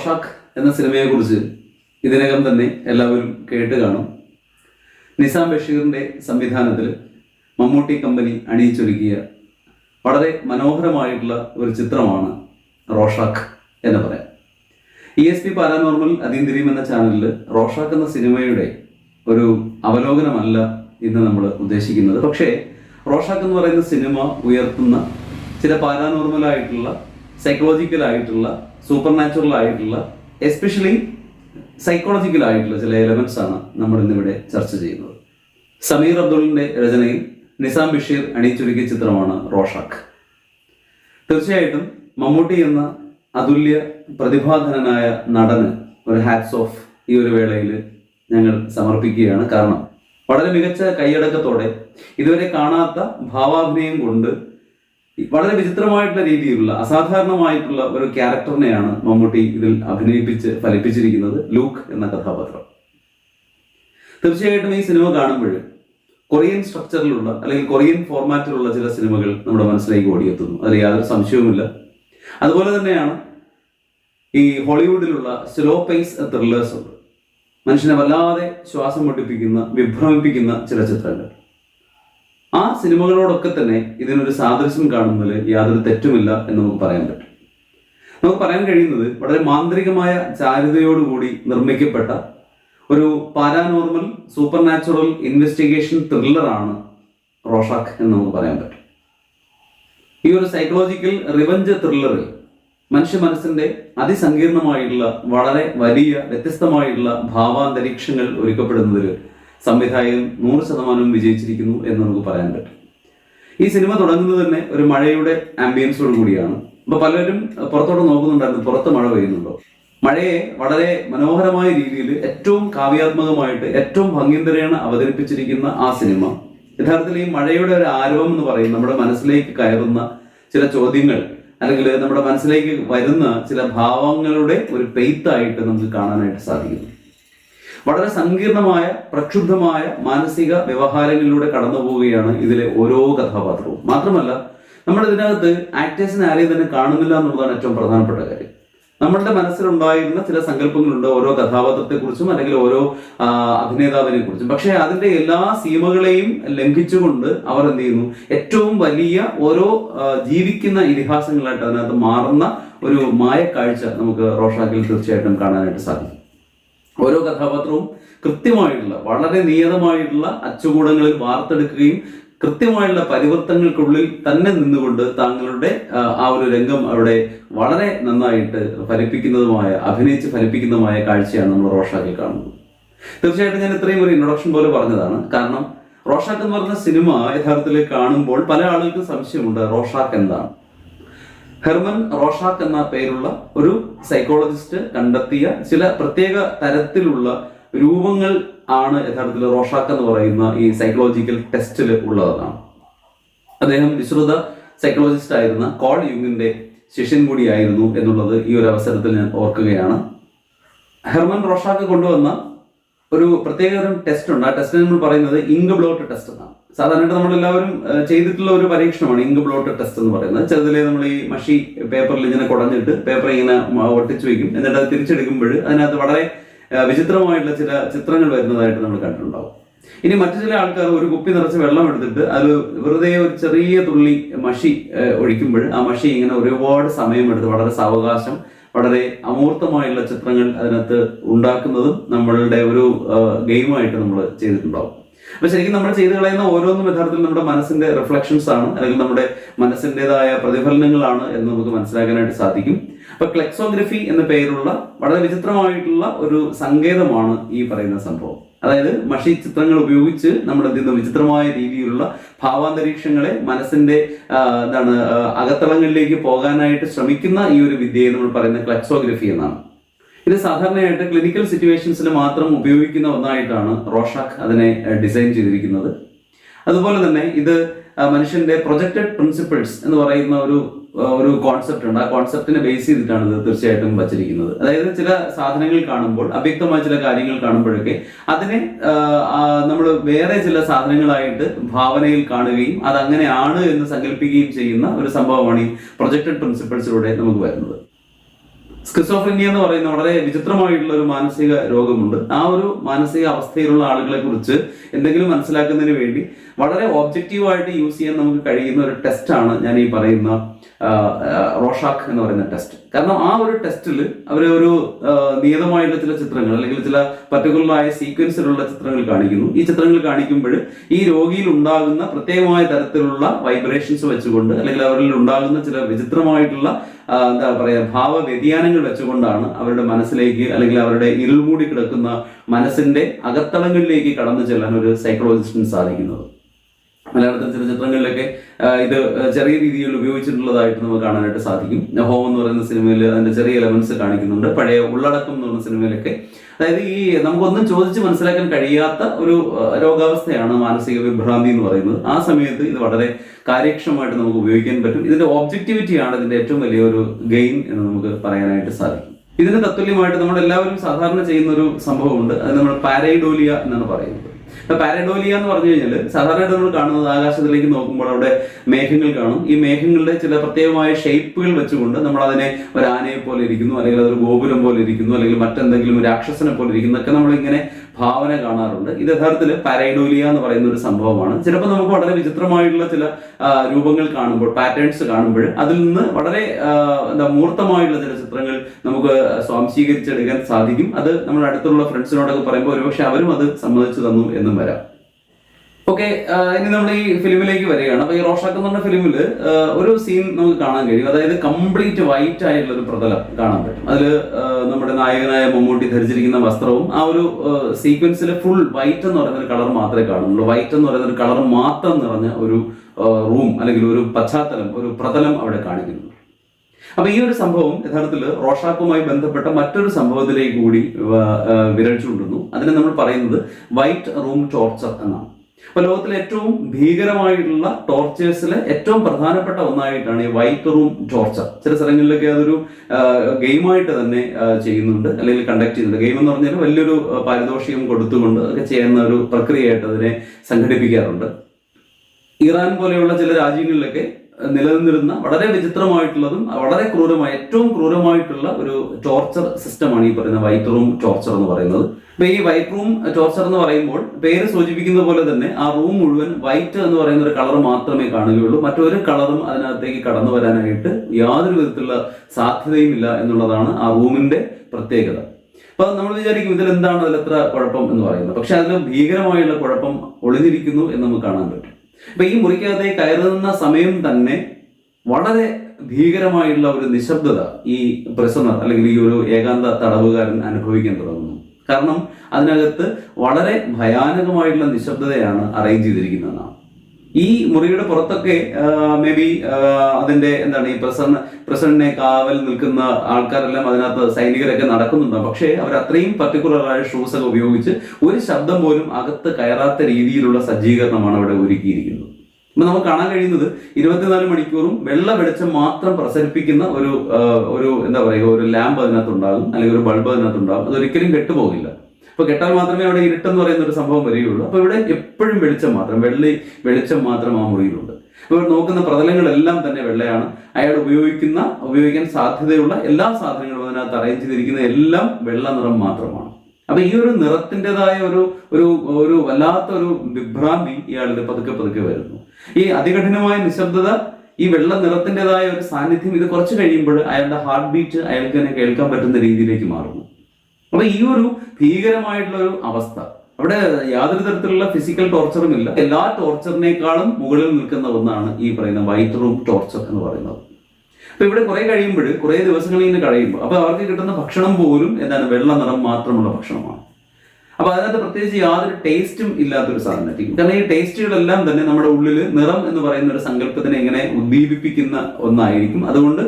Rorschach എന്ന സിനിമയെക്കുറിച്ച് ഇതിനകം തന്നെ എല്ലാവരും കേട്ട് കാണും. നിസാം ബഷീറിന്റെ സംവിധാനത്തിൽ മമ്മൂട്ടി കമ്പനി അണിയിച്ചൊരുക്കിയ വളരെ മനോഹരമായിട്ടുള്ള ഒരു ചിത്രമാണ് റോഷാക്ക് എന്ന് പറയാം. ഇ എസ് പി പാരാനോർമൽ അതീന്ദ്രിയം എന്ന ചാനലിൽ റോഷാക്ക് എന്ന സിനിമയുടെ ഒരു അവലോകനമല്ല ഇന്ന് നമ്മൾ ഉദ്ദേശിക്കുന്നത്. പക്ഷേ റോഷാക്ക് എന്ന് പറയുന്ന സിനിമ ഉയർത്തുന്ന ചില പാരാനോർമൽ ആയിട്ടുള്ള സൈക്കോളജിക്കൽ ആയിട്ടുള്ള സൂപ്പർ നാച്ചുറൽ ആയിട്ടുള്ള എസ്പെഷ്യലി സൈക്കോളജിക്കൽ ആയിട്ടുള്ള ചില എലമെന്റ്സ് ആണ് നമ്മൾ ഇന്നിവിടെ ചർച്ച ചെയ്യുന്നത്. സമീർ അബ്ദുള്ളിന്റെ രചനയിൽ നിസാം ബഷീർ അണിയിച്ചൊരുക്കിയ ചിത്രമാണ് റോഷാഖ്. തീർച്ചയായിട്ടും മമ്മൂട്ടി എന്ന അതുല്യ പ്രതിഭാധനനായ നടന് ഒരു ഹാറ്റ്സ് ഓഫ് ഈ ഒരു വേളയിൽ ഞങ്ങൾ സമർപ്പിക്കുകയാണ്. കാരണം വളരെ മികച്ച കൈയടക്കത്തോടെ ഇതുവരെ കാണാത്ത ഭാവാഭിനയം കൊണ്ട് വളരെ വിചിത്രമായിട്ടുള്ള രീതിയിലുള്ള അസാധാരണമായിട്ടുള്ള ഒരു ക്യാരക്ടറിനെയാണ് മമ്മൂട്ടി ഇതിൽ അഭിനയിപ്പിച്ച് ഫലിപ്പിച്ചിരിക്കുന്നത് ലൂക്ക് എന്ന കഥാപാത്രം. തീർച്ചയായിട്ടും ഈ സിനിമ കാണുമ്പോൾ കൊറിയൻ സ്ട്രക്ചറിലുള്ള അല്ലെങ്കിൽ കൊറിയൻ ഫോർമാറ്റിലുള്ള ചില സിനിമകൾ നമ്മുടെ മനസ്സിലേക്ക് ഓടിയെത്തുന്നു. അതിൽ യാതൊരു സംശയവുമില്ല. അതുപോലെ തന്നെയാണ് ഈ ഹോളിവുഡിലുള്ള സ്ലോ പേസ് ത്രില്ലേഴ്സ് ഉണ്ട്. മനുഷ്യനെ വല്ലാതെ ശ്വാസം മുട്ടിപ്പിക്കുന്ന വിഭ്രമിപ്പിക്കുന്ന ചില ചിത്രങ്ങൾ. ആ സിനിമകളോടൊക്കെ തന്നെ ഇതിനൊരു സാദൃശ്യം കാണുന്നതിൽ യാതൊരു തെറ്റുമില്ല എന്ന് നമുക്ക് പറയാൻ പറ്റും. നമുക്ക് പറയാൻ കഴിയുന്നത് വളരെ മാന്ത്രികമായ ചാരുതയോടുകൂടി നിർമ്മിക്കപ്പെട്ട ഒരു പാരാനോർമൽ സൂപ്പർ നാച്ചുറൽ ഇൻവെസ്റ്റിഗേഷൻ ത്രില്ലറാണ് റോഷാക്ക് എന്ന് നമുക്ക് പറയാൻ പറ്റും. ഈ ഒരു സൈക്കോളജിക്കൽ റിവഞ്ച് ത്രില്ലറിൽ മനുഷ്യ മനസ്സിന്റെ അതിസങ്കീർണമായിട്ടുള്ള വളരെ വലിയ വ്യത്യസ്തമായിട്ടുള്ള ഭാവാന്തരീക്ഷങ്ങൾ ഒരുക്കപ്പെടുന്നതിൽ സംവിധായകൻ നൂറ് ശതമാനവും വിജയിച്ചിരിക്കുന്നു എന്ന് നമുക്ക് പറയാൻ പറ്റും. ഈ സിനിമ തുടങ്ങുന്നത് തന്നെ ഒരു മഴയുടെ ആംബിയൻസോട് കൂടിയാണ്. അപ്പൊ പലരും പുറത്തോട്ട് നോക്കുന്നുണ്ടായിരുന്നു പുറത്ത് മഴ പെയ്യുന്നുണ്ടോ? മഴയെ വളരെ മനോഹരമായ രീതിയിൽ ഏറ്റവും കാവ്യാത്മകമായിട്ട് ഏറ്റവും ഭംഗിന്തരേണ അവതരിപ്പിച്ചിരിക്കുന്ന ആ സിനിമ. യഥാർത്ഥത്തിൽ ഈ മഴയുടെ ഒരു ആരവം എന്ന് പറയും നമ്മുടെ മനസ്സിലേക്ക് കയറുന്ന ചില ചോദ്യങ്ങൾ അല്ലെങ്കിൽ നമ്മുടെ മനസ്സിലേക്ക് വരുന്ന ചില ഭാവങ്ങളുടെ ഒരു പെയ്ത്തായിട്ട് നമുക്ക് കാണാനായിട്ട് സാധിക്കുന്നു. വളരെ സങ്കീർണമായ പ്രക്ഷുബ്ധമായ മാനസിക വ്യവഹാരങ്ങളിലൂടെ കടന്നു പോവുകയാണ് ഇതിലെ ഓരോ കഥാപാത്രവും. മാത്രമല്ല നമ്മൾ ഇതിനകത്ത് ആക്ടേഴ്സിനെ ആരെയും തന്നെ കാണുന്നില്ല എന്നുള്ളതാണ് ഏറ്റവും പ്രധാനപ്പെട്ട കാര്യം. നമ്മളുടെ മനസ്സിലുണ്ടായിരുന്ന ചില സങ്കല്പങ്ങളുണ്ട് ഓരോ കഥാപാത്രത്തെക്കുറിച്ചും അല്ലെങ്കിൽ ഓരോ അഭിനേതാവിനെ കുറിച്ചും പക്ഷേ അതിന്റെ എല്ലാ സീമകളെയും ലംഘിച്ചുകൊണ്ട് അവർ എന്ത് ചെയ്യുന്നു? ഏറ്റവും വലിയ ഓരോ ജീവിക്കുന്ന ഇതിഹാസങ്ങളായിട്ട് അതിനകത്ത് മാറുന്ന ഒരു മായക്കാഴ്ച നമുക്ക് റോഷാക്കിൽ തീർച്ചയായിട്ടും കാണാനായിട്ട് സാധിക്കും. ഓരോ കഥാപാത്രവും കൃത്യമായിട്ടുള്ള വളരെ നിയതമായിട്ടുള്ള അച്ചുകൂടങ്ങളിൽ വാർത്തെടുക്കുകയും കൃത്യമായുള്ള പരിവർത്തനങ്ങൾക്കുള്ളിൽ തന്നെ നിന്നുകൊണ്ട് താങ്കളുടെ ആ, ഒരു രംഗം അവിടെ വളരെ നന്നായിട്ട് ഫലിപ്പിക്കുന്നതുമായ അഭിനയിച്ച് ഫലിപ്പിക്കുന്നതുമായ കാഴ്ചയാണ് നമ്മൾ റോഷാക്കിൽ കാണുന്നത്. തീർച്ചയായിട്ടും ഞാൻ ഇത്രയും ഒരു ഇൻട്രൊഡക്ഷൻ പോലെ പറഞ്ഞതാണ്. കാരണം റോഷാക്ക് എന്ന് പറഞ്ഞ സിനിമ യഥാർത്ഥത്തിൽ കാണുമ്പോൾ പല ആളുകൾക്കും സംശയമുണ്ട് റോഷാക്ക് എന്താണ്? ഹെർമൻ റോഷാക്ക് എന്ന പേരുള്ള ഒരു സൈക്കോളജിസ്റ്റ് കണ്ടെത്തിയ ചില പ്രത്യേക തരത്തിലുള്ള രൂപങ്ങൾ ആണ് യഥാർത്ഥത്തിൽ റോഷാക്ക് എന്ന് പറയുന്ന ഈ സൈക്കോളജിക്കൽ ടെസ്റ്റിൽ ഉള്ളതാണ്. അദ്ദേഹം വിശ്രുത സൈക്കോളജിസ്റ്റ് ആയിരുന്ന കോൾ യുങ്ങിന്റെ ശിഷ്യൻ കൂടിയായിരുന്നു എന്നുള്ളത് ഈ ഒരു അവസരത്തിൽ ഞാൻ ഓർക്കുകയാണ്. ഹെർമൻ റോഷാക്ക് കൊണ്ടുവന്ന ഒരു പ്രത്യേകതരം ടെസ്റ്റ് ഉണ്ട്. ആ ടെസ്റ്റ് നമ്മൾ പറയുന്നത് ഇങ്ക് ബ്ലോട്ട് ടെസ്റ്റ് എന്നാണ്. സാധാരണയായിട്ട് നമ്മൾ എല്ലാവരും ചെയ്തിട്ടുള്ള ഒരു പരീക്ഷണമാണ് ഇങ്ക് ബ്ലോട്ട് ടെസ്റ്റ് എന്ന് പറയുന്നത്. ചെറുതിലെ നമ്മൾ ഈ മഷി പേപ്പറിൽ ഇങ്ങനെ കുടഞ്ഞിട്ട് പേപ്പർ ഇങ്ങനെ ഒട്ടിച്ചു വെക്കും. എന്നിട്ട് അത് തിരിച്ചെടുക്കുമ്പോൾ അതിനകത്ത് വളരെ വിചിത്രമായിട്ടുള്ള ചില ചിത്രങ്ങൾ വരുന്നതായിട്ട് നമ്മൾ കണ്ടിട്ടുണ്ടാവും. ഇനി മറ്റു ചില ആൾക്കാർ ഒരു കുപ്പി നിറച്ച് വെള്ളം എടുത്തിട്ട് അത് വെറുതെ ഒരു ചെറിയ തുള്ളി മഷി ഒഴിക്കുമ്പോൾ ആ മഷി ഇങ്ങനെ ഒരുപാട് സമയമെടുത്ത് വളരെ സാവകാശം വളരെ അമൂർത്തമായുള്ള ചിത്രങ്ങൾ അതിനകത്ത് ഉണ്ടാക്കുന്നതും നമ്മളുടെ ഒരു ഗെയിമായിട്ട് നമ്മൾ ചെയ്തിട്ടുണ്ടാവും. അപ്പൊ ശരിക്കും നമ്മൾ ചെയ്തു കളയുന്ന ഓരോന്നും യഥാർത്ഥത്തിൽ നമ്മുടെ മനസ്സിന്റെ റിഫ്ലക്ഷൻസ് ആണ് അല്ലെങ്കിൽ നമ്മുടെ മനസ്സിന്റെതായ പ്രതിഫലനങ്ങളാണ് എന്ന് നമുക്ക് മനസ്സിലാക്കാനായിട്ട് സാധിക്കും. അപ്പൊ ക്ലെക്സോഗ്രഫി എന്ന പേരുള്ള വളരെ വിചിത്രമായിട്ടുള്ള ഒരു സങ്കേതമാണ് ഈ പറയുന്ന സംഭവം. അതായത് മഷി ചിത്രങ്ങൾ ഉപയോഗിച്ച് നമ്മൾ എന്ത് ചെയ്യുന്നു? വിചിത്രമായ രീതിയിലുള്ള ഭാവാന്തരീക്ഷങ്ങളെ മനസ്സിന്റെ എന്താണ് അകത്തളങ്ങളിലേക്ക് പോകാനായിട്ട് ശ്രമിക്കുന്ന ഈ ഒരു വിദ്യയെ നമ്മൾ പറയുന്ന ക്ലക്സോഗ്രഫി എന്നാണ്. ഇത് സാധാരണയായിട്ട് ക്ലിനിക്കൽ സിറ്റുവേഷൻസിൽ മാത്രം ഉപയോഗിക്കുന്ന ഒന്നായിട്ടാണ് റോഷാക്ക് അതിനെ ഡിസൈൻ ചെയ്തിരിക്കുന്നത്. അതുപോലെ തന്നെ ഇത് മനുഷ്യന്റെ പ്രൊജക്റ്റഡ് പ്രിൻസിപ്പിൾസ് എന്ന് പറയുന്ന ഒരു ഒരു കോൺസെപ്റ്റ് ഉണ്ട്. ആ കോൺസെപ്റ്റിനെ ബേസ് ചെയ്തിട്ടാണ് ഇത് തീർച്ചയായിട്ടും വച്ചിരിക്കുന്നത്. അതായത് ചില സാധനങ്ങൾ കാണുമ്പോൾ അവ്യക്തമായ ചില കാര്യങ്ങൾ കാണുമ്പോഴൊക്കെ അതിനെ നമ്മൾ വേറെ ചില സാധനങ്ങളായിട്ട് ഭാവനയിൽ കാണുകയും അത് അങ്ങനെയാണ് എന്ന് സങ്കല്പിക്കുകയും ചെയ്യുന്ന ഒരു സംഭവമാണ് ഈ പ്രൊജക്റ്റഡ് പ്രിൻസിപ്പിൾസിലൂടെ നമുക്ക് വരുന്നത്. സ്കിസോഫ്രീനിയ എന്ന് പറയുന്ന വളരെ വിചിത്രമായിട്ടുള്ള ഒരു മാനസിക രോഗമുണ്ട്. ആ ഒരു മാനസിക അവസ്ഥയിലുള്ള ആളുകളെ കുറിച്ച് എന്തെങ്കിലും മനസ്സിലാക്കുന്നതിന് വേണ്ടി വളരെ ഒബ്ജക്റ്റീവായിട്ട് യൂസ് ചെയ്യാൻ നമുക്ക് കഴിയുന്ന ഒരു ടെസ്റ്റാണ് ഞാൻ ഈ പറയുന്ന റോഷാക്ക് എന്ന് പറയുന്ന ടെസ്റ്റ് കാരണം ആ ഒരു ടെസ്റ്റിൽ അവർ ഒരു നിയതമായിട്ടുള്ള ചില ചിത്രങ്ങൾ അല്ലെങ്കിൽ ചില പർട്ടിക്കുലറായ സീക്വൻസിലുള്ള ചിത്രങ്ങൾ കാണിക്കുന്നു. ഈ ചിത്രങ്ങൾ കാണിക്കുമ്പോൾ ഈ രോഗിയിൽ ഉണ്ടാകുന്ന പ്രത്യേകമായ തരത്തിലുള്ള വൈബ്രേഷൻസ് വെച്ചുകൊണ്ട് അല്ലെങ്കിൽ അവരിൽ ഉണ്ടാകുന്ന ചില വിചിത്രമായിട്ടുള്ള എന്താ പറയുക ഭാവ വ്യതിയാനങ്ങൾ വെച്ചുകൊണ്ടാണ് അവരുടെ മനസ്സിലേക്ക് അല്ലെങ്കിൽ അവരുടെ ഇരുൾമൂടി കിടക്കുന്ന മനസ്സിന്റെ അകത്തളങ്ങളിലേക്ക് കടന്നു ചെല്ലാൻ ഒരു സൈക്കോളജിസ്റ്റിന് സാധിക്കുന്നത്. മലയാളത്തിൽ ചില ചിത്രങ്ങളിലൊക്കെ ഇത് ചെറിയ രീതിയിൽ ഉപയോഗിച്ചിട്ടുള്ളതായിട്ട് നമുക്ക് കാണാനായിട്ട് സാധിക്കും. ഹോം എന്ന് പറയുന്ന സിനിമയിൽ അതിന്റെ ചെറിയ എലമെന്റ്സ് കാണിക്കുന്നുണ്ട്. പഴയ ഉള്ളടക്കം എന്ന് പറയുന്ന സിനിമയിലൊക്കെ. അതായത് ഈ നമുക്കൊന്നും ചോദിച്ച് മനസ്സിലാക്കാൻ കഴിയാത്ത ഒരു രോഗാവസ്ഥയാണ് മാനസിക വിഭ്രാന്തി എന്ന് പറയുന്നത്. ആ സമയത്ത് ഇത് വളരെ കാര്യക്ഷമമായിട്ട് നമുക്ക് ഉപയോഗിക്കാൻ പറ്റും. ഇതിന്റെ ഒബ്ജക്ടിവിറ്റിയാണ് ഇതിന്റെ ഏറ്റവും വലിയൊരു ഗെയിൻ എന്ന് നമുക്ക് പറയാനായിട്ട് സാധിക്കും. ഇതിന് തത്തുല്യമായിട്ട് നമ്മൾ എല്ലാവരും സാധാരണ ചെയ്യുന്ന ഒരു സംഭവമുണ്ട്. അത് നമ്മൾ പാരൈഡോലിയ എന്നാണ് പറയുന്നത്. പാരഡോലിയ എന്ന് പറഞ്ഞു കഴിഞ്ഞാൽ സാധാരണയായിട്ട് നമ്മൾ കാണുന്നത് ആകാശത്തിലേക്ക് നോക്കുമ്പോൾ അവിടെ മേഘങ്ങൾ കാണും. ഈ മേഘങ്ങളുടെ ചില പ്രത്യേകമായ ഷേപ്പുകൾ വെച്ചുകൊണ്ട് നമ്മൾ അതിനെ ഒരു ആനയെ പോലെ ഇരിക്കുന്നു അല്ലെങ്കിൽ അതൊരു ഗോപുരം പോലെ ഇരിക്കുന്നു അല്ലെങ്കിൽ മറ്റെന്തെങ്കിലും രാക്ഷസനെ പോലെ ഇരിക്കുന്നു ഒക്കെ നമ്മൾ ഇങ്ങനെ ഭാവന കാണാറുണ്ട്. ഇത് യഥാർത്ഥത്തിൽ പാരൈഡോലിയ എന്ന് പറയുന്ന ഒരു സംഭവമാണ്. ചിലപ്പോൾ നമുക്ക് വളരെ വിചിത്രമായിട്ടുള്ള ചില രൂപങ്ങൾ കാണുമ്പോൾ പാറ്റേൺസ് കാണുമ്പോൾ അതിൽ നിന്ന് വളരെ എന്താ മൂർത്തമായുള്ള ചില ചിത്രങ്ങൾ നമുക്ക് സ്വാംശീകരിച്ചെടുക്കാൻ സാധിക്കും. അത് നമ്മുടെ അടുത്തുള്ള ഫ്രണ്ട്സിനോടൊക്കെ പറയുമ്പോൾ ഒരുപക്ഷെ അവരും അത് സമ്മതിച്ചു തന്നു എന്നും വരാം. ഓക്കെ ഇനി നമ്മൾ ഈ ഫിലിമിലേക്ക് വരികയാണ്. അപ്പൊ ഈ റോഷാക്ക് എന്ന് പറഞ്ഞ ഫിലിമിൽ ഒരു സീൻ നമുക്ക് കാണാൻ കഴിയും. അതായത് കംപ്ലീറ്റ് വൈറ്റ് ആയിട്ടുള്ള ഒരു പ്രതലം കാണാൻ പറ്റും. അതിൽ നമ്മുടെ നായകനായ മമ്മൂട്ടി ധരിച്ചിരിക്കുന്ന വസ്ത്രവും ആ ഒരു സീക്വൻസിലെ ഫുൾ വൈറ്റ് എന്ന് പറയുന്ന ഒരു കളർ മാത്രമേ കാണുന്നുള്ളൂ. വൈറ്റ് എന്ന് പറയുന്ന ഒരു കളർ മാത്രം നിറഞ്ഞ ഒരു റൂം അല്ലെങ്കിൽ ഒരു പശ്ചാത്തലം ഒരു പ്രതലം അവിടെ കാണിക്കുന്നു. അപ്പൊ ഈ ഒരു സംഭവം യഥാർത്ഥത്തിൽ റോഷാക്കുമായി ബന്ധപ്പെട്ട മറ്റൊരു സംഭവത്തിലേക്ക് കൂടി വിരൽ ചൂണ്ടുന്നു അതിനെ നമ്മൾ പറയുന്നത് വൈറ്റ് റൂം ടോർച്ചർ എന്നാണ്. അപ്പൊ ലോകത്തിലെ ഏറ്റവും ഭീകരമായിട്ടുള്ള ടോർച്ചേഴ്സിലെ ഏറ്റവും പ്രധാനപ്പെട്ട ഒന്നായിട്ടാണ് ഈ വൈറ്റ് റൂം ടോർച്ചർ ചില സ്ഥലങ്ങളിലൊക്കെ അതൊരു ഗെയിമായിട്ട് തന്നെ ചെയ്യുന്നുണ്ട് അല്ലെങ്കിൽ കണ്ടക്ട് ചെയ്യുന്നുണ്ട്. ഗെയിം എന്ന് പറഞ്ഞാൽ വലിയൊരു പാരിതോഷികം കൊടുത്തുകൊണ്ട് ഒക്കെ ചെയ്യുന്ന ഒരു പ്രക്രിയയായിട്ട് അതിനെ സംഘടിപ്പിക്കാറുണ്ട്. ഇറാൻ പോലെയുള്ള ചില രാജ്യങ്ങളിലൊക്കെ നിലനിന്നിരുന്ന വളരെ വിചിത്രമായിട്ടുള്ളതും വളരെ ക്രൂരമായ ഏറ്റവും ക്രൂരമായിട്ടുള്ള ഒരു ടോർച്ചർ സിസ്റ്റമാണ് ഈ പറയുന്ന വൈറ്റ് റൂം ടോർച്ചർ എന്ന് പറയുന്നത്. അപ്പൊ ഈ വൈറ്റ് റൂം ടോർച്ചർ എന്ന് പറയുമ്പോൾ പേര് സൂചിപ്പിക്കുന്ന പോലെ തന്നെ ആ റൂം മുഴുവൻ വൈറ്റ് എന്ന് പറയുന്ന ഒരു കളർ മാത്രമേ കാണുകയുള്ളൂ. മറ്റൊരു കളറും അതിനകത്തേക്ക് കടന്നു വരാനായിട്ട് യാതൊരു വിധത്തിലുള്ള സാധ്യതയുമില്ല എന്നുള്ളതാണ് ആ റൂമിന്റെ പ്രത്യേകത. അപ്പൊ നമ്മൾ വിചാരിക്കും ഇതിൽ എന്താണ് അതിൽ എത്ര കുഴപ്പം എന്ന് പറയുന്നത്. പക്ഷെ അതിൽ ഭീകരമായുള്ള കുഴപ്പം ഒളിഞ്ഞിരിക്കുന്നു എന്ന് നമുക്ക് കാണാൻ പറ്റും. അപ്പൊ ഈ മുറിക്കകത്തേക്ക് കയറുന്ന സമയം തന്നെ വളരെ ഭീകരമായുള്ള ഒരു നിശബ്ദത ഈ പ്രസന്നർ അല്ലെങ്കിൽ ഈ ഒരു ഏകാന്ത തടവുകാരൻ അനുഭവിക്കാൻ തുടങ്ങുന്നു കാരണം അതിനകത്ത് വളരെ ഭയാനകമായിട്ടുള്ള നിശബ്ദതയാണ് അറേഞ്ച് ചെയ്തിരിക്കുന്നതെന്നാണ്. ഈ മുറിയുടെ പുറത്തൊക്കെ മേ ബി അതിന്റെ എന്താണ് ഈ പ്രസന്ന പ്രസിഡന്റിനെ കാവൽ നിൽക്കുന്ന ആൾക്കാരെല്ലാം അതിനകത്ത് സൈനികരൊക്കെ നടക്കുന്നുണ്ട്. പക്ഷേ അവർ അത്രയും പർട്ടിക്കുലർ ആയ ഷൂസ് ഒക്കെ ഉപയോഗിച്ച് ഒരു ശബ്ദം പോലും അകത്ത് കയറാത്ത രീതിയിലുള്ള സജ്ജീകരണമാണ് അവിടെ ഒരുക്കിയിരിക്കുന്നത്. അപ്പൊ നമുക്ക് കാണാൻ കഴിയുന്നത് ഇരുപത്തിനാല് മണിക്കൂറും വെള്ള വെളിച്ചം മാത്രം പ്രസരിപ്പിക്കുന്ന ഒരു ഒരു എന്താ പറയുക ഒരു ലാമ്പ് അതിനകത്തുണ്ടാകും അല്ലെങ്കിൽ ഒരു ബൾബ് അതിനകത്തുണ്ടാകും. അതൊരിക്കലും കെട്ടുപോകില്ല. അപ്പൊ കെട്ടാൽ മാത്രമേ അവിടെ ഇരുട്ടെന്ന് പറയുന്ന ഒരു സംഭവം വരികയുള്ളൂ. അപ്പൊ ഇവിടെ എപ്പോഴും വെളിച്ചം മാത്രം വെള്ളി വെളിച്ചം മാത്രം ആ മുറിയിലുണ്ട്. ഇവിടെ നോക്കുന്ന പ്രതലങ്ങളെല്ലാം തന്നെ വെള്ളയാണ്. അയാൾ ഉപയോഗിക്കുന്ന ഉപയോഗിക്കാൻ സാധ്യതയുള്ള എല്ലാ സാധനങ്ങളും അതിനകത്ത് അറേഞ്ച് ചെയ്തിരിക്കുന്ന എല്ലാം വെള്ള നിറം മാത്രമാണ്. അപ്പൊ ഈ ഒരു നിറത്തിന്റെതായ ഒരു ഒരു ഒരു വല്ലാത്ത ഒരു വിഭ്രാന്തി ഇയാളുടെ പതുക്കെ പതുക്കെ വരുന്നു. ഈ അതികഠിനമായ നിശബ്ദത ഈ വെള്ള നിറത്തിന്റെതായ ഒരു സാന്നിധ്യം ഇത് കുറച്ച് കഴിയുമ്പോൾ അയാളുടെ ഹാർട്ട് ബീറ്റ് അയാൾക്ക് തന്നെ കേൾക്കാൻ പറ്റുന്ന രീതിയിലേക്ക് മാറുന്നു. അപ്പൊ ഈ ഒരു ഭീകരമായിട്ടുള്ള ഒരു അവസ്ഥ അവിടെ യാതൊരു തരത്തിലുള്ള ഫിസിക്കൽ ടോർച്ചറും ഇല്ല. എല്ലാ ടോർച്ചറിനേക്കാളും മുകളിൽ നിൽക്കുന്ന ഒന്നാണ് ഈ പറയുന്ന വൈറ്റ് റൂം ടോർച്ചർ എന്ന് പറയുന്നത്. അപ്പൊ ഇവിടെ കുറെ കഴിയുമ്പോൾ കുറെ ദിവസങ്ങൾ ഇങ്ങനെ കഴിയുമ്പോൾ അപ്പൊ അവർക്ക് കിട്ടുന്ന ഭക്ഷണം പോലും എന്താണ് വെള്ള നിറം മാത്രമുള്ള ഭക്ഷണമാണ്. അപ്പൊ അതിനകത്ത് പ്രത്യേകിച്ച് യാതൊരു ടേസ്റ്റും ഇല്ലാത്തൊരു സാധനമായിരിക്കും കാരണം ഈ ടേസ്റ്റുകളെല്ലാം തന്നെ നമ്മുടെ ഉള്ളിൽ നിറം എന്ന് പറയുന്ന ഒരു സങ്കല്പത്തിനെ ഇങ്ങനെ ഉദ്ദീപിപ്പിക്കുന്ന ഒന്നായിരിക്കും. അതുകൊണ്ട്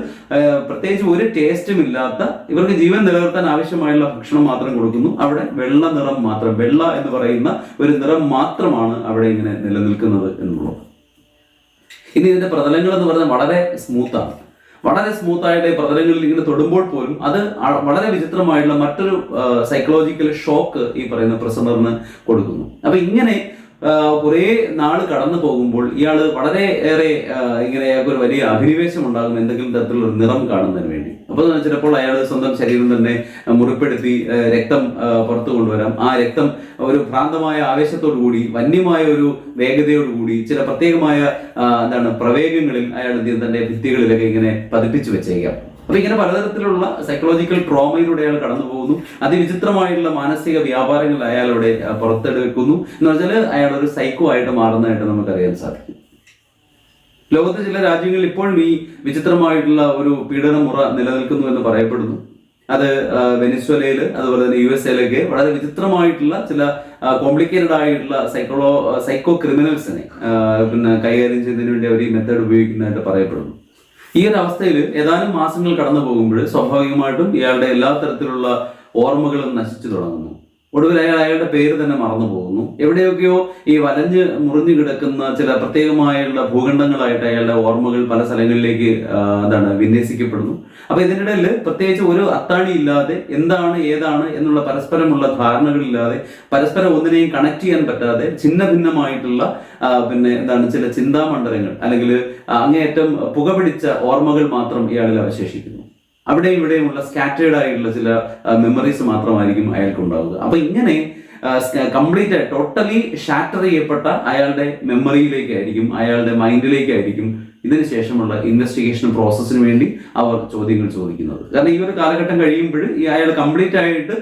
പ്രത്യേകിച്ച് ഒരു ടേസ്റ്റും ഇല്ലാത്ത ഇവർക്ക് ജീവൻ നിലനിർത്താൻ ആവശ്യമായുള്ള ഭക്ഷണം മാത്രം കൊടുക്കുന്നു. അവിടെ വെള്ള നിറം മാത്രം വെള്ള എന്ന് പറയുന്ന ഒരു നിറം മാത്രമാണ് അവിടെ ഇങ്ങനെ നിലനിൽക്കുന്നത് എന്നുള്ളത്. ഇനി ഇതിന്റെ പ്രതലങ്ങൾ എന്ന് പറഞ്ഞാൽ വളരെ സ്മൂത്താണ് വളരെ സ്മൂത്ത് ആയിട്ട് പ്രതലങ്ങളിൽ ഇങ്ങനെ തൊടുമ്പോൾ പോലും അത് വളരെ വിചിത്രമായിട്ടുള്ള മറ്റൊരു സൈക്കോളജിക്കൽ ഷോക്ക് ഈ പറയുന്ന പ്രസമറിന് കൊടുക്കുന്നു. അപ്പൊ ഇങ്ങനെ കുറെ നാൾ കടന്നു പോകുമ്പോൾ ഇയാൾ വളരെ ഏറെ ഇങ്ങനെ ഒരു വലിയ അഭിനിവേശം ഉണ്ടാകും എന്തെങ്കിലും തരത്തിലുള്ള നിറം കാണുന്നതിന് വേണ്ടി. അപ്പോൾ ചിലപ്പോൾ അയാൾ സ്വന്തം ശരീരം തന്നെ മുറിപ്പെടുത്തി രക്തം പുറത്തു കൊണ്ടുവരാം. ആ രക്തം ഒരു ഭ്രാന്തമായ ആവേശത്തോടു കൂടി വന്യമായ ഒരു വേഗതയോടുകൂടി ചില പ്രത്യേകമായ എന്താണ് പ്രവേഗങ്ങളിൽ അയാൾ തന്റെ ഭിത്തികളിലൊക്കെ ഇങ്ങനെ പതിപ്പിച്ചു വെച്ചേക്കാം. അപ്പൊ ഇങ്ങനെ പലതരത്തിലുള്ള സൈക്കോളജിക്കൽ ട്രോമയിലൂടെ അയാൾ കടന്നു പോകുന്നു. അതിവിചിത്രമായിട്ടുള്ള മാനസിക വ്യാപാരങ്ങൾ അയാളുടെ പുറത്തെടുക്കുന്നു. എന്ന് വെച്ചാൽ അയാൾ ഒരു സൈക്കോ ആയിട്ട് മാറുന്നതായിട്ട് നമുക്കറിയാൻ സാധിക്കും. ലോകത്തെ ചില രാജ്യങ്ങളിൽ ഇപ്പോഴും ഈ വിചിത്രമായിട്ടുള്ള ഒരു പീഡനമുറ നിലനിൽക്കുന്നു എന്ന് പറയപ്പെടുന്നു. അത് വെനിസ്വലയിൽ അതുപോലെ തന്നെ യു എസ് എയിലൊക്കെ വളരെ വിചിത്രമായിട്ടുള്ള ചില കോംപ്ലിക്കേറ്റഡ് ആയിട്ടുള്ള സൈക്കോളോ സൈക്കോ ക്രിമിനൽസിനെ പിന്നെ കൈകാര്യം ചെയ്യുന്നതിന് വേണ്ടി അവർ ഈ മെത്തേഡ് ഉപയോഗിക്കുന്നതായിട്ട് പറയപ്പെടുന്നു. ഈ ഒരു അവസ്ഥയിൽ ഏതാനും മാസങ്ങൾ കടന്നു പോകുമ്പോൾ സ്വാഭാവികമായിട്ടും ഇയാളുടെ എല്ലാ തരത്തിലുള്ള ഓർമ്മകളും നശിച്ചു തുടങ്ങുന്നു. ഒടുവിൽ അയാൾ അയാളുടെ പേര് തന്നെ മറന്നു പോകുന്നു. എവിടെയൊക്കെയോ ഈ വലഞ്ഞ് മുറിഞ്ഞു കിടക്കുന്ന ചില പ്രത്യേകമായുള്ള ഭൂഖണ്ഡങ്ങളായിട്ട് അയാളുടെ ഓർമ്മകൾ പല സ്ഥലങ്ങളിലേക്ക് എന്താണ് വിന്യസിക്കപ്പെടുന്നു. അപ്പൊ ഇതിനിടയിൽ പ്രത്യേകിച്ച് ഒരു അത്താണി ഇല്ലാതെ എന്താണ് ഏതാണ് എന്നുള്ള പരസ്പരമുള്ള ധാരണകളില്ലാതെ പരസ്പരം ഒന്നിനെയും കണക്ട് ചെയ്യാൻ പറ്റാതെ ഛിന്ന ഭിന്നമായിട്ടുള്ള പിന്നെ എന്താണ് ചില ചിന്താമണ്ഡലങ്ങൾ അല്ലെങ്കിൽ അങ്ങേയറ്റം പുകപിടിച്ച ഓർമ്മകൾ മാത്രം ഇയാളിൽ അവശേഷിക്കുന്നു. അവിടെയും ഇവിടെയുമുള്ള സ്കാറ്റേഡ് ആയിട്ടുള്ള ചില മെമ്മറീസ് മാത്രമായിരിക്കും അയാൾക്ക് ഉണ്ടാവുക അപ്പൊ ഇങ്ങനെ കംപ്ലീറ്റ് ടോട്ടലി ഷാറ്റർ ചെയ്യപ്പെട്ട അയാളുടെ മെമ്മറിയിലേക്കായിരിക്കും അയാളുടെ മൈൻഡിലേക്കായിരിക്കും ഇതിന് ശേഷമുള്ള ഇൻവെസ്റ്റിഗേഷൻ പ്രോസസ്സിന് വേണ്ടി അവർ ചോദ്യങ്ങൾ ചോദിക്കുന്നത്. കാരണം ഈ ഒരു കാലഘട്ടം കഴിയുമ്പോൾ ഈ അയാൾ കംപ്ലീറ്റ് ആയിട്ട്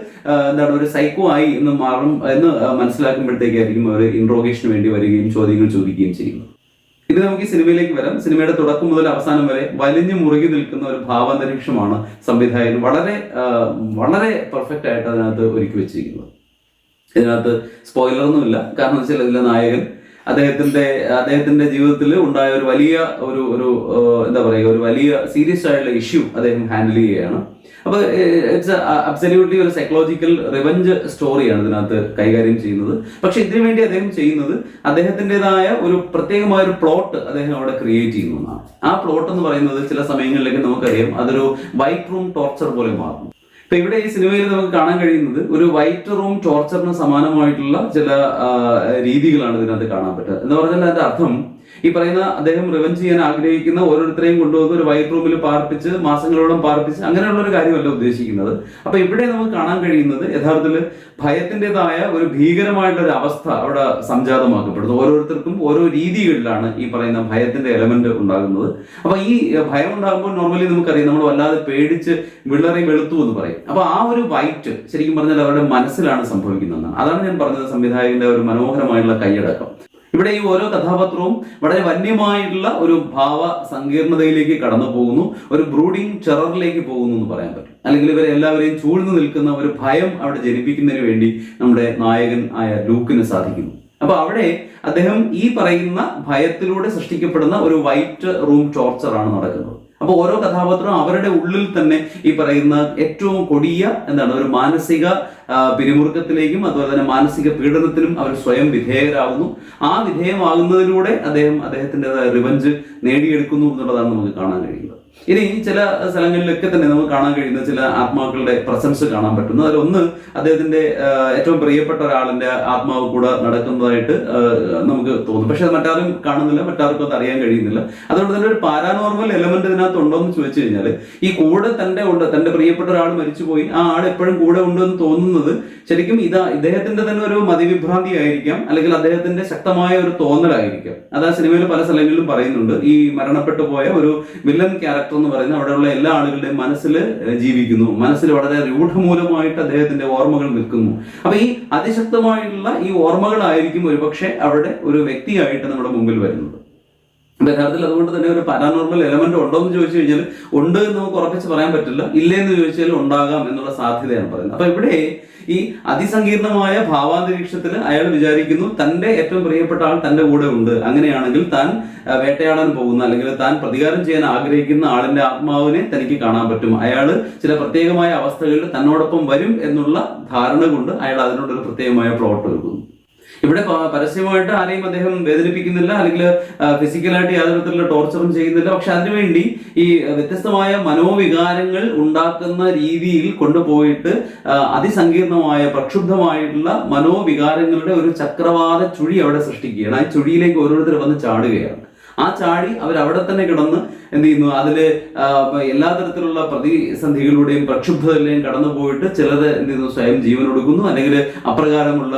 എന്താണ് ഒരു സൈക്കോ ആയി എന്ന് മാറും എന്ന് മനസ്സിലാക്കുമ്പോഴത്തേക്കായിരിക്കും അവർ ഇൻട്രോഗേഷന് വേണ്ടി വരികയും ചോദ്യങ്ങൾ ചോദിക്കുകയും ചെയ്യുന്നത്. ഇത് നമുക്ക് ഈ സിനിമയിലേക്ക് വരാം. സിനിമയുടെ തുടക്കം മുതൽ അവസാനം വരെ വലിഞ്ഞു മുറുകി നിൽക്കുന്ന ഒരു ഭാവാന്തരീക്ഷമാണ് സംവിധായകൻ വളരെ വളരെ പെർഫെക്റ്റ് ആയിട്ട് അതിനകത്ത് ഒരുക്കി വെച്ചിരിക്കുന്നത്. ഇതിനകത്ത് സ്പോയിലർ ഒന്നുമില്ല. കാരണം വെച്ചാൽ ഇതിലെ നായകൻ അദ്ദേഹത്തിന്റെ അദ്ദേഹത്തിന്റെ ജീവിതത്തിൽ ഉണ്ടായ ഒരു വലിയ ഒരു ഒരു എന്താ പറയുക ഒരു വലിയ സീരിയസ് ആയിട്ടുള്ള ഇഷ്യൂ അദ്ദേഹം ഹാൻഡിൽ ചെയ്യുകയാണ്. അപ്പൊ ഇറ്റ്സ് അബ്സല്യൂട്ട്ലി ഒരു സൈക്കോളജിക്കൽ റിവഞ്ച് സ്റ്റോറിയാണ് ഇതിനകത്ത് കൈകാര്യം ചെയ്യുന്നത്. പക്ഷെ ഇതിനു വേണ്ടി അദ്ദേഹം ചെയ്യുന്നത് അദ്ദേഹത്തിന്റെതായ ഒരു പ്രത്യേകമായ ഒരു പ്ലോട്ട് അദ്ദേഹം അവിടെ ക്രിയേറ്റ് ചെയ്യുന്നതാണ്. ആ പ്ലോട്ട് എന്ന് പറയുന്നത് ചില സമയങ്ങളിലേക്ക് നമുക്കറിയാം അതൊരു വൈറ്റ് റൂം ടോർച്ചർ പോലെ മാറുന്നു. ഇപ്പൊ ഇവിടെ ഈ സിനിമയിൽ നമുക്ക് കാണാൻ കഴിയുന്നത് ഒരു വൈറ്റ് റൂം ടോർച്ചറിന് സമാനമായിട്ടുള്ള ചില രീതികളാണ് ഇതിനകത്ത് കാണാൻ പറ്റുക. എന്ന് പറഞ്ഞാൽ അതിന്റെ അർത്ഥം ഈ പറയുന്ന അദ്ദേഹം റിവഞ്ച് ചെയ്യാൻ ആഗ്രഹിക്കുന്ന ഓരോരുത്തരെയും കൊണ്ടുവന്ന് ഒരു വൈറ്റ് റൂമിൽ പാർപ്പിച്ച് മാസങ്ങളോളം പാർപ്പിച്ച് അങ്ങനെയുള്ള ഒരു കാര്യമല്ല ഉദ്ദേശിക്കുന്നത്. അപ്പൊ ഇവിടെ നമുക്ക് കാണാൻ കഴിയുന്നത് യഥാർത്ഥത്തിൽ ഭയത്തിന്റെതായ ഒരു ഭീകരമായിട്ടുള്ള ഒരു അവസ്ഥ അവിടെ സംജാതമാക്കപ്പെടുന്നു. ഓരോരുത്തർക്കും ഓരോ രീതികളിലാണ് ഈ പറയുന്ന ഭയത്തിന്റെ എലമെന്റ് ഉണ്ടാകുന്നത്. അപ്പൊ ഈ ഭയം ഉണ്ടാകുമ്പോൾ നോർമലി നമുക്കറിയാം നമ്മൾ വല്ലാതെ പേടിച്ച് വിളറി വെളുത്തു എന്ന് പറയും. അപ്പൊ ആ ഒരു വൈറ്റ് ശരിക്കും പറഞ്ഞാൽ അവരുടെ മനസ്സിലാണ് സംഭവിക്കുന്നത് അതാണ് ഞാൻ പറഞ്ഞത് സംവിധായകന്റെ ഒരു മനോഹരമായിട്ടുള്ള കൈയടക്കം. ഇവിടെ ഈ ഓരോ കഥാപാത്രവും വളരെ വന്യമായിട്ടുള്ള ഒരു ഭാവ സങ്കീർണതയിലേക്ക് കടന്നു പോകുന്നു. ഒരു ബ്രൂഡിങ് ചെററിലേക്ക് പോകുന്നു എന്ന് പറയാൻ പറ്റും. അല്ലെങ്കിൽ ഇവരെ എല്ലാവരെയും ചൂഴ്ന്നു നിൽക്കുന്ന ഒരു ഭയം അവിടെ ജനിപ്പിക്കുന്നതിന് വേണ്ടി നമ്മുടെ നായകൻ ആയ ലൂക്കിന് സാധിക്കുന്നു. അപ്പൊ അവിടെ അദ്ദേഹം ഈ പറയുന്ന ഭയത്തിലൂടെ സൃഷ്ടിക്കപ്പെടുന്ന ഒരു വൈറ്റ് റൂം ടോർച്ചറാണ് നടക്കുന്നത്. അപ്പൊ ഓരോ കഥാപാത്രവും അവരുടെ ഉള്ളിൽ തന്നെ ഈ പറയുന്ന ഏറ്റവും കൊടിയ എന്താണ് ഒരു മാനസിക പിരിമുറുക്കത്തിലേക്കും അതുപോലെ തന്നെ മാനസിക പീഡനത്തിനും അവർ സ്വയം വിധേയരാകുന്നു. ആ വിധേയമാകുന്നതിലൂടെ അദ്ദേഹം അദ്ദേഹത്തിന്റെതായ റിവഞ്ച് നേടിയെടുക്കുന്നു എന്നുള്ളതാണ് നമുക്ക് കാണാൻ കഴിയുന്നത്. ഇനി ചില സ്ഥലങ്ങളിലൊക്കെ തന്നെ നമുക്ക് കാണാൻ കഴിയുന്ന ചില ആത്മാക്കളുടെ പ്രസൻസ് കാണാൻ പറ്റുന്നു. അതിലൊന്ന് അദ്ദേഹത്തിന്റെ ഏറ്റവും പ്രിയപ്പെട്ട ഒരാളിന്റെ ആത്മാവ് കൂടെ നടക്കുന്നതായിട്ട് നമുക്ക് തോന്നും. പക്ഷെ അത് മറ്റാരും കാണുന്നില്ല മറ്റാർക്കും അത് അറിയാൻ കഴിയുന്നില്ല. അതുകൊണ്ട് തന്നെ ഒരു പാരാനോർമൽ എലമെന്റ് ഇതിനകത്ത് ഉണ്ടോ എന്ന് ചോദിച്ചു കഴിഞ്ഞാൽ ഈ കൂടെ തന്റെ ഉണ്ട് തന്റെ പ്രിയപ്പെട്ട ഒരാൾ മരിച്ചുപോയി ആ ആൾ എപ്പോഴും കൂടെ ഉണ്ട് എന്ന് തോന്നുന്നത് ശരിക്കും ഇതാ ഇദ്ദേഹത്തിന്റെ തന്നെ ഒരു മതിവിഭ്രാന്തി ആയിരിക്കാം അല്ലെങ്കിൽ അദ്ദേഹത്തിന്റെ ശക്തമായ ഒരു തോന്നലായിരിക്കാം. അത് ആ സിനിമയിൽ പല സ്ഥലങ്ങളിലും പറയുന്നുണ്ട് ഈ മരണപ്പെട്ടു പോയ ഒരു വില്ലൻ ക്യാരക്ടർ എന്ന് പറയുന്നത് അവിടെയുള്ള എല്ലാ ആളുകളുടെയും മനസ്സിൽ ജീവിക്കുന്നു. മനസ്സിൽ വളരെ രൂഢമൂലമായിട്ട് അദ്ദേഹത്തിന്റെ ഓർമ്മകൾ നിൽക്കുന്നു. അപ്പൊ ഈ അതിശക്തമായിട്ടുള്ള ഈ ഓർമ്മകളായിരിക്കും ഒരുപക്ഷെ അവിടെ ഒരു വ്യക്തിയായിട്ട് നമ്മുടെ മുമ്പിൽ വരുന്നത്. യഥാർത്ഥത്തിൽ അതുകൊണ്ട് തന്നെ ഒരു പാരാനോർമൽ എലമെന്റ് ഉണ്ടോ എന്ന് ചോദിച്ചു കഴിഞ്ഞാൽ ഉണ്ട് എന്ന് നമുക്ക് ഉറപ്പിച്ച് പറയാൻ പറ്റില്ല. ഇല്ലേ എന്ന് ചോദിച്ചാൽ ഉണ്ടാകാം എന്നുള്ള സാധ്യതയാണ് പറയുന്നത്. അപ്പൊ ഇവിടെ ഈ അതിസങ്കീർണമായ ഭാവാന്തരീക്ഷത്തിൽ അയാൾ വിചാരിക്കുന്നു തന്റെ ഏറ്റവും പ്രിയപ്പെട്ട ആൾ തന്റെ കൂടെ ഉണ്ട്. അങ്ങനെയാണെങ്കിൽ താൻ വേട്ടയാടാൻ പോകുന്ന അല്ലെങ്കിൽ താൻ പ്രതികാരം ചെയ്യാൻ ആഗ്രഹിക്കുന്ന ആളിന്റെ ആത്മാവിനെ തനിക്ക് കാണാൻ പറ്റും. അയാൾ ചില പ്രത്യേകമായ അവസ്ഥകളിൽ തന്നോടൊപ്പം വരും എന്നുള്ള ധാരണ കൊണ്ട് അയാൾ അതിനോടൊരു പ്രത്യേകമായ പ്ലോട്ട് വെക്കുന്നു ഇവിടെ പരസ്യമായിട്ട് ആരെയും അദ്ദേഹം വേദനിപ്പിക്കുന്നില്ല അല്ലെങ്കിൽ ഫിസിക്കലായിട്ട് യാതൊരു തരത്തിലുള്ള ടോർച്ചറും ചെയ്യുന്നില്ല. പക്ഷെ അതിനുവേണ്ടി ഈ വ്യത്യസ്തമായ മനോവികാരങ്ങൾ ഉണ്ടാക്കുന്ന രീതിയിൽ കൊണ്ടുപോയിട്ട് അതിസങ്കീർണമായ പ്രക്ഷുബ്ധമായിട്ടുള്ള മനോവികാരങ്ങളുടെ ഒരു ചക്രവാത ചുഴി അവിടെ സൃഷ്ടിക്കുകയാണ്. ആ ചുഴിയിലേക്ക് ഓരോരുത്തർ വന്ന് ചാടുകയാണ്. ആ ചാടി അവർ അവിടെ തന്നെ കിടന്ന് എന്ത് ചെയ്യുന്നു? അതിൽ എല്ലാ തരത്തിലുള്ള പ്രതിസന്ധികളുടെയും പ്രക്ഷുബ്ധതയിലെയും കടന്നു പോയിട്ട് ചിലത് എന്ത് ചെയ്യുന്നു? സ്വയം ജീവൻ കൊടുക്കുന്നു. അല്ലെങ്കിൽ അപ്രകാരമുള്ള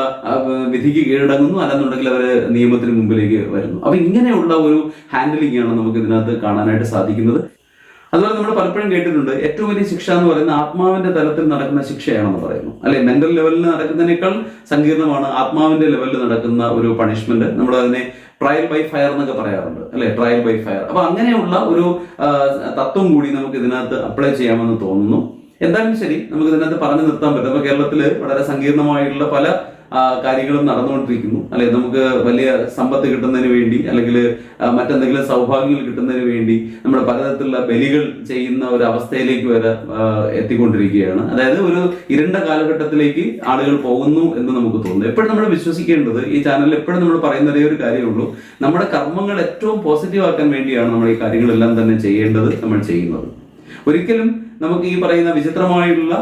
വിധിക്ക് കീഴടങ്ങുന്നു. അല്ലെന്നുണ്ടെങ്കിൽ അവർ നിയമത്തിന് മുമ്പിലേക്ക് വരുന്നു. അപ്പൊ ഇങ്ങനെയുള്ള ഒരു ഹാൻഡിലിംഗ് ആണ് നമുക്ക് ഇതിനകത്ത് കാണാനായിട്ട് സാധിക്കുന്നത്. അതുപോലെ നമ്മൾ പലപ്പോഴും കേട്ടിട്ടുണ്ട് ഏറ്റവും വലിയ ശിക്ഷ എന്ന് പറയുന്നത് ആത്മാവിന്റെ തലത്തിൽ നടക്കുന്ന ശിക്ഷയാണെന്ന് പറയുന്നു. അല്ലെ മെന്റൽ ലെവലിൽ നടക്കുന്നതിനേക്കാൾ സങ്കീർണമാണ് ആത്മാവിന്റെ ലെവലിൽ നടക്കുന്ന ഒരു പണിഷ്മെന്റ് നമ്മൾ അതിനെ ട്രയൽ ബൈ ഫയർ എന്നൊക്കെ പറയാറുണ്ട് അല്ലെ? ട്രയൽ ബൈ ഫയർ അപ്പൊ അങ്ങനെയുള്ള ഒരു തത്വം കൂടി നമുക്ക് ഇതിനകത്ത് അപ്ലൈ ചെയ്യാമെന്ന് തോന്നുന്നു. എന്തായാലും ശരി നമുക്ക് ഇതിനകത്ത് പറഞ്ഞു നിർത്താൻ പറ്റും. അപ്പൊ കേരളത്തിൽ വളരെ സങ്കീർണമായിട്ടുള്ള പല കാര്യങ്ങളും നടന്നുകൊണ്ടിരിക്കുന്നു. അല്ലെ നമുക്ക് വലിയ സമ്പത്ത് കിട്ടുന്നതിന് വേണ്ടി അല്ലെങ്കിൽ മറ്റെന്തെങ്കിലും സൗഭാഗ്യങ്ങൾ കിട്ടുന്നതിന് വേണ്ടി നമ്മൾ പലതരത്തിലുള്ള ബലികൾ ചെയ്യുന്ന ഒരു അവസ്ഥയിലേക്ക് വരെ എത്തിക്കൊണ്ടിരിക്കുകയാണ്. അതായത് ഒരു ഇരുണ്ട കാലഘട്ടത്തിലേക്ക് ആളുകൾ പോകുന്നു എന്ന് നമുക്ക് തോന്നുന്നു. എപ്പോഴും നമ്മൾ വിശ്വസിക്കേണ്ടത് ഈ ചാനലിൽ എപ്പോഴും നമ്മൾ പറയുന്ന ഒരേ ഒരു കാര്യമുള്ളൂ നമ്മുടെ കർമ്മങ്ങൾ ഏറ്റവും പോസിറ്റീവ് ആക്കാൻ വേണ്ടിയാണ് നമ്മൾ ഈ കാര്യങ്ങളെല്ലാം തന്നെ ചെയ്യേണ്ടത് നമ്മൾ ചെയ്യുന്നത്. ഒരിക്കലും നമുക്ക് ഈ പറയുന്ന വിചിത്രമായിട്ടുള്ള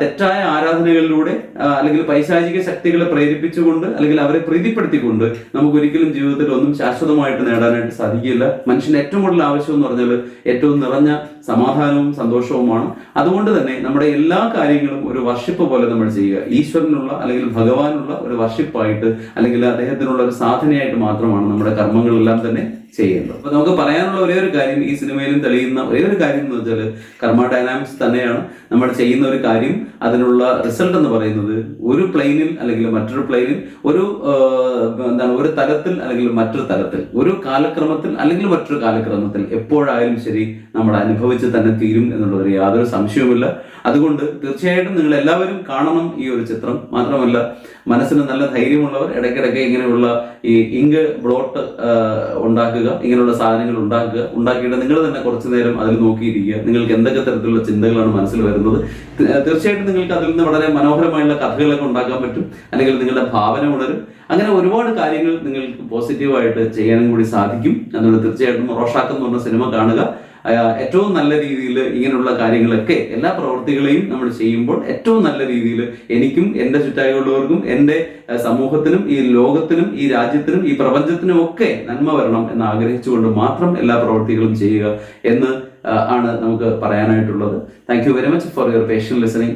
തെറ്റായ ആരാധനകളിലൂടെ അല്ലെങ്കിൽ പൈശാചിക ശക്തികളെ പ്രേരിപ്പിച്ചുകൊണ്ട് അല്ലെങ്കിൽ അവരെ പ്രീതിപ്പെടുത്തിക്കൊണ്ട് നമുക്ക് ഒരിക്കലും ജീവിതത്തിൽ ഒന്നും ശാശ്വതമായിട്ട് നേടാനായിട്ട് സാധിക്കില്ല മനുഷ്യന് ഏറ്റവും കൂടുതൽ ആവശ്യം എന്ന് പറഞ്ഞാൽ ഏറ്റവും നിറഞ്ഞ സമാധാനവും സന്തോഷവുമാണ്. അതുകൊണ്ട് തന്നെ നമ്മുടെ എല്ലാ കാര്യങ്ങളും ഒരു വർഷിപ്പ് പോലെ നമ്മൾ ചെയ്യുക. ഈശ്വരനുള്ള അല്ലെങ്കിൽ ഭഗവാനുള്ള ഒരു വർഷിപ്പായിട്ട് അല്ലെങ്കിൽ അദ്ദേഹത്തിനുള്ള ഒരു സാധനയായിട്ട് മാത്രമാണ് നമ്മുടെ കർമ്മങ്ങളെല്ലാം തന്നെ ചെയ്യേണ്ടത്. അപ്പൊ നമുക്ക് പറയാനുള്ള ഒരേ ഒരു കാര്യം ഈ സിനിമയിലും തെളിയുന്ന ഒരേ ഒരു കാര്യം എന്ന് വെച്ചാൽ കർമ്മ ഡൈനാമിക്സ് തന്നെയാണ്. നമ്മൾ ചെയ്യുന്ന ഒരു കാര്യം അതിനുള്ള റിസൾട്ട് എന്ന് പറയുന്നത് ഒരു പ്ലെയിനിൽ അല്ലെങ്കിൽ മറ്റൊരു പ്ലെയിനിൽ ഒരു എന്താണ് ഒരു തലത്തിൽ അല്ലെങ്കിൽ മറ്റൊരു തലത്തിൽ ഒരു കാലക്രമത്തിൽ അല്ലെങ്കിൽ മറ്റൊരു കാലക്രമത്തിൽ എപ്പോഴായാലും ശരി നമ്മൾ അനുഭവിച്ച് തന്നെ തീരും എന്നുള്ളതിന് യാതൊരു സംശയവുമില്ല. അതുകൊണ്ട് തീർച്ചയായിട്ടും നിങ്ങൾ എല്ലാവരും കാണണം ഈ ഒരു ചിത്രം. മാത്രമല്ല മനസ്സിന് നല്ല ധൈര്യമുള്ളവർ ഇടയ്ക്കിടയ്ക്ക് ഇങ്ങനെയുള്ള ഈ ഇങ്ക് ബ്ലോട്ട് ഉണ്ടാക്കുക ഇങ്ങനെയുള്ള സാധനങ്ങൾ ഉണ്ടാക്കുക ഉണ്ടാക്കിയിട്ട് നിങ്ങൾ തന്നെ കുറച്ചു നേരം അതിൽ നോക്കിയിരിക്കുക. നിങ്ങൾക്ക് എന്തൊക്കെ തരത്തിലുള്ള ചിന്തകളാണ് മനസ്സിൽ വരുന്നത്? തീർച്ചയായിട്ടും നിങ്ങൾക്ക് അതിൽ നിന്ന് വളരെ മനോഹരമായുള്ള കഥകളൊക്കെ ഉണ്ടാക്കാൻ പറ്റും. അല്ലെങ്കിൽ നിങ്ങളുടെ ഭാവന ഉണരും. അങ്ങനെ ഒരുപാട് കാര്യങ്ങൾ നിങ്ങൾക്ക് പോസിറ്റീവായിട്ട് ചെയ്യാനും കൂടി സാധിക്കും. അതുകൊണ്ട് തീർച്ചയായിട്ടും റോഷാക്ക് എന്ന് പറഞ്ഞ സിനിമ കാണുക. ഏറ്റവും നല്ല രീതിയിൽ ഇങ്ങനെയുള്ള കാര്യങ്ങളൊക്കെ എല്ലാ പ്രവൃത്തികളെയും നമ്മൾ ചെയ്യുമ്പോൾ ഏറ്റവും നല്ല രീതിയിൽ എനിക്കും എന്റെ ചുറ്റായുള്ളവർക്കും എന്റെ സമൂഹത്തിനും ഈ ലോകത്തിനും ഈ രാജ്യത്തിനും ഈ പ്രപഞ്ചത്തിനും ഒക്കെ നന്മ വരണം എന്ന് ആഗ്രഹിച്ചുകൊണ്ട് മാത്രം എല്ലാ പ്രവൃത്തികളും ചെയ്യുക എന്ന് ആണ് നമുക്ക് പറയാനായിട്ടുള്ളത്. Thank you very much for your patient listening